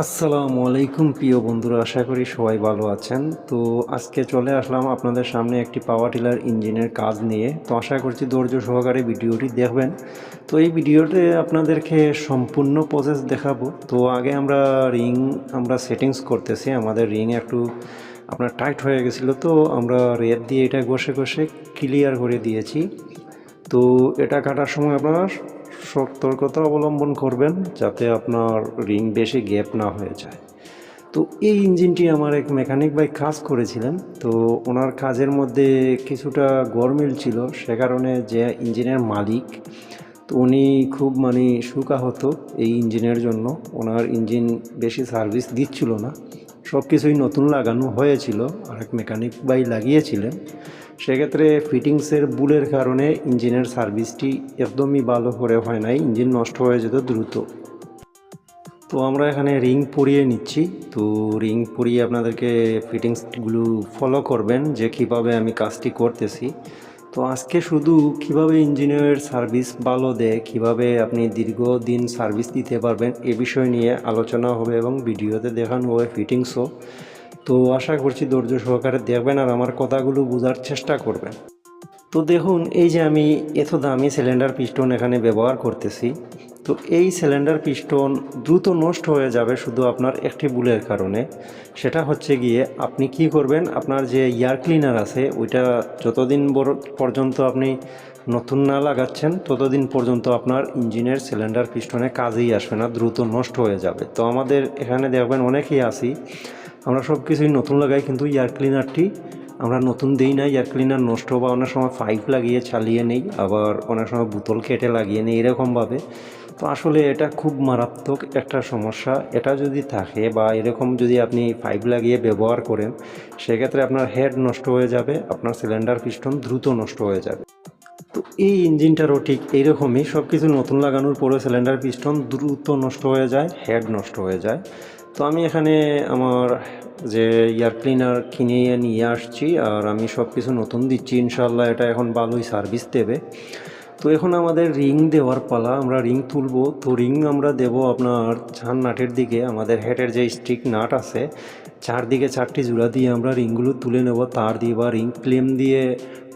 আসসালামু আলাইকুম, প্রিয় বন্ধুরা, আশা করি সবাই ভালো আছেন। তো আজকে চলে আসলাম আপনাদের সামনে একটি পাওয়ার টিলার ইঞ্জিনের কাজ নিয়ে। তো আশা করছি ধৈর্য সহকারে ভিডিওটি দেখবেন। তো এই ভিডিওতে আপনাদেরকে সম্পূর্ণ প্রসেস দেখাবো। তো আগে আমরা রিং আমরা সেটিংস করতেছি। আমাদের রিং একটু আপনার টাইট হয়ে গেছিল, তো আমরা রেড দিয়ে এটা ঘষে ঘষে ক্লিয়ার করে দিয়েছি। তো এটা কাটার সময় আপনারা সতর্কতা অবলম্বন করবেন যাতে আপনার রিং বেশি গ্যাপ না হয়ে যায়। তো এই ইঞ্জিনটি আমার এক মেকানিক ভাই কাজ করেছিলেন। তো ওনার কাজের মধ্যে কিছুটা গরমিল ছিল, সে কারণে যে ইঞ্জিনের মালিক, তো উনি খুব মানে সুকা হতো এই ইঞ্জিনের জন্য। ওনার ইঞ্জিন বেশি সার্ভিস দিচ্ছিল না। সব কিছুই নতুন লাগানো হয়েছিল। আর এক মেকানিক ভাই লাগিয়েছিলেন। সেক্ষেত্রে ফিটিংসের বুলের কারণে ইঞ্জিনের সার্ভিসটি একদমই ভালো করে হয় নাই, ইঞ্জিন নষ্ট হয়ে যেত দ্রুত। তো আমরা এখানে রিং পরিয়ে নিচ্ছি। তো রিং পরিয়ে আপনাদেরকে ফিটিংসগুলো ফলো করবেন যে কীভাবে আমি কাজটি করতেছি। তো আজকে শুধু কীভাবে ইঞ্জিনের সার্ভিস ভালো দেয়, কীভাবে আপনি দীর্ঘদিন সার্ভিস দিতে পারবেন, এ বিষয় নিয়ে আলোচনা হবে এবং ভিডিওতে দেখানো হবে ফিটিংসও। তো আশা করছি ধৈর্য সহকারে দেখবেন আর আমার কথাগুলো বোঝার চেষ্টা করবেন। তো দেখুন, এই যে আমি এত দামি সিলিন্ডার পিস্টন এখানে ব্যবহার করতেছি, তো এই সিলিন্ডার পিস্টন দ্রুত নষ্ট হয়ে যাবে শুধু আপনার একটি বুলের কারণে। সেটা হচ্ছে গিয়ে আপনি কি করবেন, আপনার যে এয়ার ক্লিনার আছে, ওইটা যতদিন পর্যন্ত আপনি নতুন না লাগাচ্ছেন, ততদিন পর্যন্ত আপনার ইঞ্জিনের সিলিন্ডার পিস্টনে কাজেই আসবে না, দ্রুত নষ্ট হয়ে যাবে। তো আমাদের এখানে দেখবেন অনেকেই আসি আমরা সব কিছুই নতুন লাগাই, কিন্তু এয়ার ক্লিনারটি আমরা নতুন দিই না। এয়ার ক্লিনার নষ্ট বা অনেক সময় পাইপ লাগিয়ে চালিয়ে নেই, আবার অনেক সময় বোতল কেটে লাগিয়ে নেই এরকমভাবে। তো আসলে এটা খুব মারাত্মক একটা সমস্যা। এটা যদি থাকে বা এরকম যদি আপনি পাইপ লাগিয়ে ব্যবহার করেন, সেক্ষেত্রে আপনার হেড নষ্ট হয়ে যাবে, আপনার সিলিন্ডার পিস্টন দ্রুত নষ্ট হয়ে যাবে। তো এই ইঞ্জিনটারও ঠিক এইরকমই সব কিছু নতুন লাগানোর পরে সিলিন্ডার পিস্টন দ্রুত নষ্ট হয়ে যায় হেড নষ্ট হয়ে যায়। তো আমি এখানে আমার যে এয়ার ক্লিনার কিনে নিয়ে আসছি আর আমি সব কিছু নতুন দিচ্ছি ইনশাল্লাহ এটা এখন ভালোই সার্ভিস দেবে। তো এখন আমাদের রিং দেওয়ার পালা, আমরা রিং তুলবো। তো রিং আমরা দেব আপনার চার নাটের দিকে, আমাদের হেডের যে স্টিক নাট আছে, চারদিকে চারটি জোড়া দিয়ে আমরা রিংগুলো তুলে নেব। তার দিয়ে বা রিং ক্লেম দিয়ে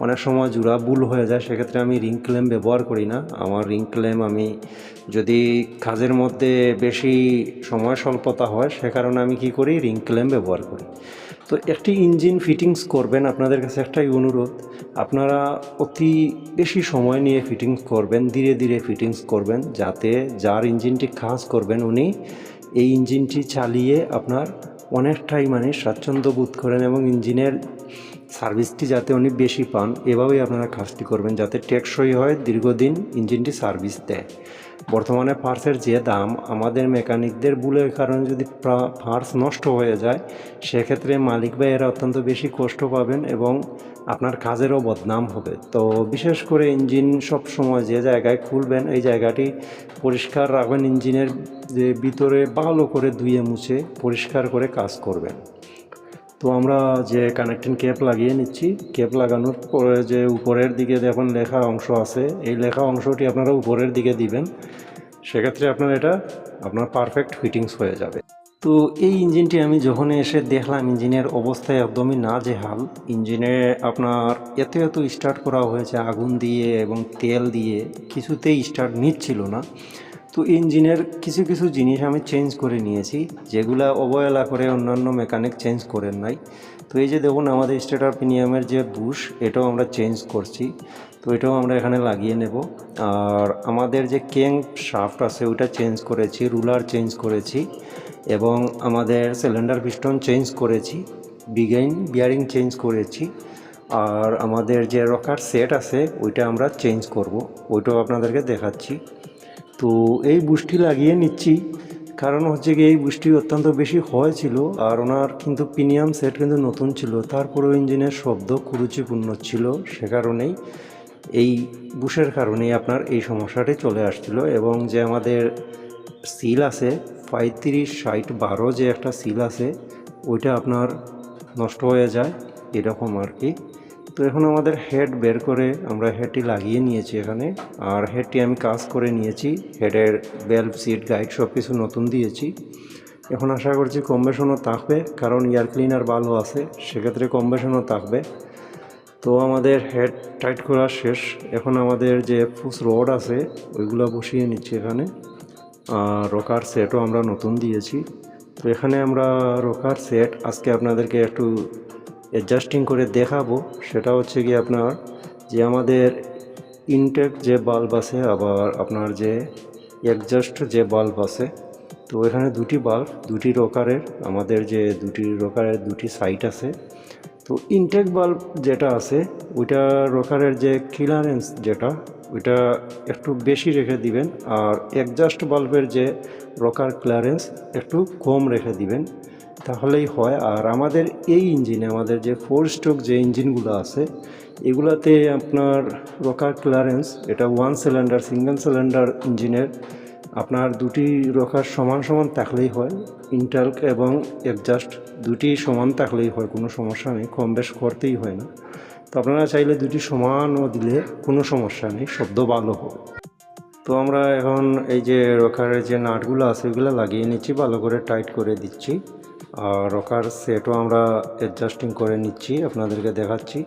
অনেক সময় জোড়া বুল হয়ে যায়, সেক্ষেত্রে আমি রিং ক্লেম ব্যবহার করি না। আমার রিং ক্লেম আমি যদি কাজের মধ্যে বেশি সময় স্বল্পতা হয়, সে কারণে আমি কি করি? রিং ক্লেম ব্যবহার করি। তো একটি ইঞ্জিন ফিটিংস করবেন, আপনাদের কাছে একটাই অনুরোধ। আপনারা অতি বেশি সময় নিয়ে ফিটিংস করবেন, ধীরে ধীরে ফিটিংস করবেন, যাতে যার ইঞ্জিনটি কাজ করবেন উনি, এই ইঞ্জিনটি চালিয়ে আপনার অনেকটাই মানে স্বাচ্ছন্দ্য বোধ করেন এবং ইঞ্জিনের সার্ভিসটি যাতে উনি বেশি পান, এভাবেই আপনারা কাজটি করবেন, যাতে টেকসই হয়, দীর্ঘদিন ইঞ্জিনটি সার্ভিস দেয়। বর্তমানে পার্সের যে দাম, আমাদের মেকানিকদের ভুলের কারণে যদি পার্স নষ্ট হয়ে যায়, সেক্ষেত্রে মালিক ভাইয়েরা অত্যন্ত বেশি কষ্ট পাবেন এবং আপনার কাজেরও বদনাম হবে। তো বিশেষ করে ইঞ্জিন সব সময় যে জায়গায় খুলবেন, এই জায়গাটি পরিষ্কার রাখবেন, ইঞ্জিনের যে ভিতরে ভালো করে ধুয়ে মুছে পরিষ্কার করে কাজ করবেন। তো আমরা যে কানেক্টিং কেপ লাগিয়ে নিচ্ছি কেপ লাগানোর পরে যে উপরের দিকে দেখুন লেখা অংশ আছে, এই লেখা অংশটি আপনারা উপরের দিকে দিবেন। সেক্ষেত্রে আপনার এটা, আপনার পারফেক্ট ফিটিংস হয়ে যাবে। তো এই ইঞ্জিনটি আমি যখন এসে দেখলাম, ইঞ্জিনের অবস্থা একদমই না যে হাল ইঞ্জিনে আপনার এত এত স্টার্ট করা হয়েছে, আগুন দিয়ে এবং তেল দিয়ে, কিছুতেই স্টার্ট নিচ্ছিল না। তো ইঞ্জিনের কিছু কিছু জিনিস আমি চেঞ্জ করে নিয়েছি, যেগুলা অবহেলা করে অন্যান্য মেকানিক চেঞ্জ করেন নাই। তো এই যে দেখুন, আমাদের স্টেটার প্রিমিয়ামের যে বুশ, এটাও আমরা চেঞ্জ করছি। তো এটাও আমরা এখানে লাগিয়ে নেব। আর আমাদের যে কেং শাফট আছে, ওইটা চেঞ্জ করেছি, রুলার চেঞ্জ করেছি, এবং আমাদের সিলিন্ডার পিস্টন চেঞ্জ করেছি, বিগাইন বিয়ারিং চেঞ্জ করেছি, আর আমাদের যে রকার সেট আছে, ওইটা আমরা চেঞ্জ করব। ওইটাও আপনাদেরকে দেখাচ্ছি। তো এই বুশটি লাগিয়ে নিচ্ছি। কারণ হচ্ছে কি এই বুশটি অত্যন্ত বেশি হয়েছিল আর ওনার কিন্তু প্রিমিয়াম সেট কিন্তু নতুন ছিল। তারপরেও ইঞ্জিনের শব্দ কুরুচিপূর্ণ ছিল সে কারণেই এই বুশের কারণেই আপনার এই সমস্যাটি চলে আসছিল এবং যে আমাদের সিল আছে, পঁয়ত্রিশ, ষাট, বারো যে একটা সিল আছে, ওইটা আপনার নষ্ট হয়ে যায়, এরকম আর কি। তো এখন আমাদের হেড বের করে আমরা হেডটি লাগিয়ে নিয়েছি এখানে। আর হেডটি আমি কাজ করে নিয়েছি। হেডের বেল্ট সিট গাইড সব কিছু নতুন দিয়েছি। এখন আশা করছি কম বেশনও থাকবে, কারণ এয়ার ক্লিনার ভালো আছে, সেক্ষেত্রে কম বেশনও থাকবে। তো আমাদের হেড টাইট করা শেষ। এখন আমাদের যে ফুস রড আছে, ওইগুলো বসিয়ে নিচ্ছি এখানে। আর রকার সেটও আমরা নতুন দিয়েছি। তো এখানে আমরা রকার সেট আজকে আপনাদেরকে একটু অ্যাডজাস্টিং করে দেখাবো, সেটা হচ্ছে কি আপনার যে আমাদের ইনটেক যে বাল্ব আছে আবার আপনার যে অ্যাডজাস্ট যে বাল্ব আছে, তো এখানে দুটি বাল্ব দুটি রোকারের আমাদের যে দুটি রোকারের দুটি সাইট আছে। তো ইনটেক বাল্ব যেটা আছে, ওইটা রোকারের যে ক্লিয়ারেন্স যেটা, ওইটা একটু বেশি রেখে দিবেন, আর অ্যাডজাস্ট বাল্বের যে রোকার ক্লিয়ারেন্স একটু কম রেখে দিবেন। তাহলেই হয়। আর আমাদের এই ইঞ্জিনে আমাদের যে ফোর স্ট্রোক যে ইঞ্জিনগুলো আছে, এগুলাতে আপনার রকার ক্লিয়ারেন্স এটা ওয়ান সিলিন্ডার সিঙ্গেল সিলিন্ডার ইঞ্জিনের আপনার দুটি রকার সমান সমান থাকলেই হয়। ইন্টালক এবং অ্যাডজাস্ট দুটি সমান থাকলেই হয়, কোনো সমস্যা নেই, কম বেশ করতেই হয় না। তো আপনারা চাইলে দুটি সমানও দিলে কোনো সমস্যা নেই, শব্দ ভালো হবে। তো আমরা এখন এই যে রকারের যে নাটগুলো আছে ওগুলো লাগিয়ে নিচ্ছি, ভালো করে টাইট করে দিচ্ছি। রকার সেটও আমরা অ্যাডজাস্টিং করে নিচ্ছি, আপনাদেরকে দেখাচ্ছি।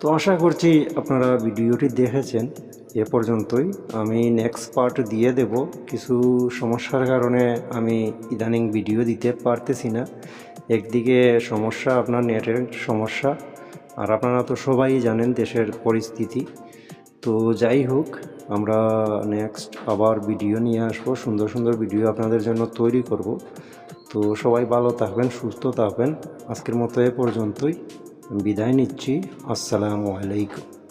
তো আশা করছি আপনারা ভিডিওটি দেখেছেন, এ পর্যন্তই। আমি নেক্সট পার্ট দিয়ে দেব। কিছু সমস্যার কারণে আমি ইদানিং ভিডিও দিতে পারতেছি না। একদিকে সমস্যা আপনার নেটের সমস্যা, আর আপনারা তো সবাই জানেন দেশের পরিস্থিতি। তো যাই হোক, আমরা নেক্সট আবার ভিডিও নিয়ে আসব, সুন্দর সুন্দর ভিডিও আপনাদের জন্য তৈরি করব। তো সবাই ভালো থাকবেন সুস্থ থাকবেন। আজকের মতো এ পর্যন্তই। বিদায় নিচ্ছি। আসসালামু আলাইকুম।